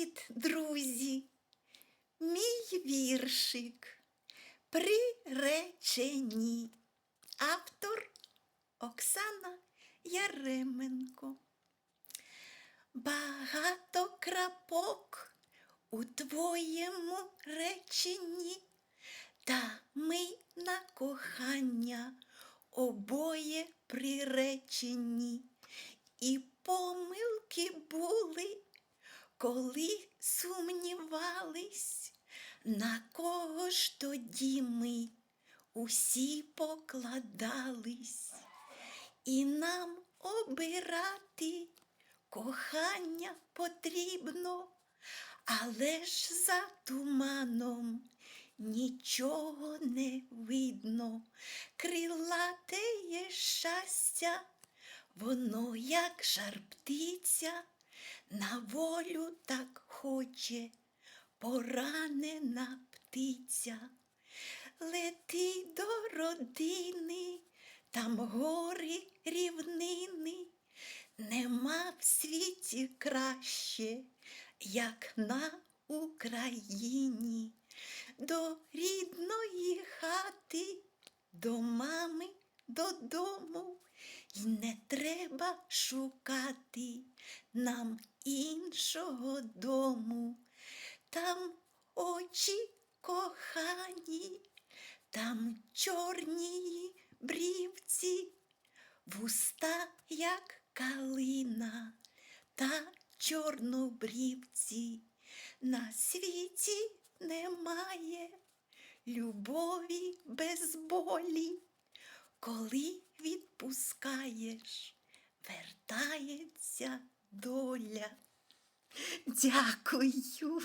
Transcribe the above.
Привіт, друзі! Мій віршик Приречені. Автор Оксана Яременко. Багато крапок у твоєму реченні, та ми на кохання обоє приречені. І помилки були, коли сумнівались, на кого ж тоді ми усі покладались, і нам обирати кохання потрібно, але ж за туманом нічого не видно, крилатеє щастя. Воно, як жар птиця, на волю так хоче, поранена птиця. Лети до родини, там гори рівнини, нема в світі краще, як на Україні, до рідної хати, до мами, додому. І не треба шукати нам іншого дому. Там очі кохані, там чорні брівці, вуста, як калина та чорнобрівці. На світі немає любові без болі. Коли відпускаєш, вертається доля. Дякую.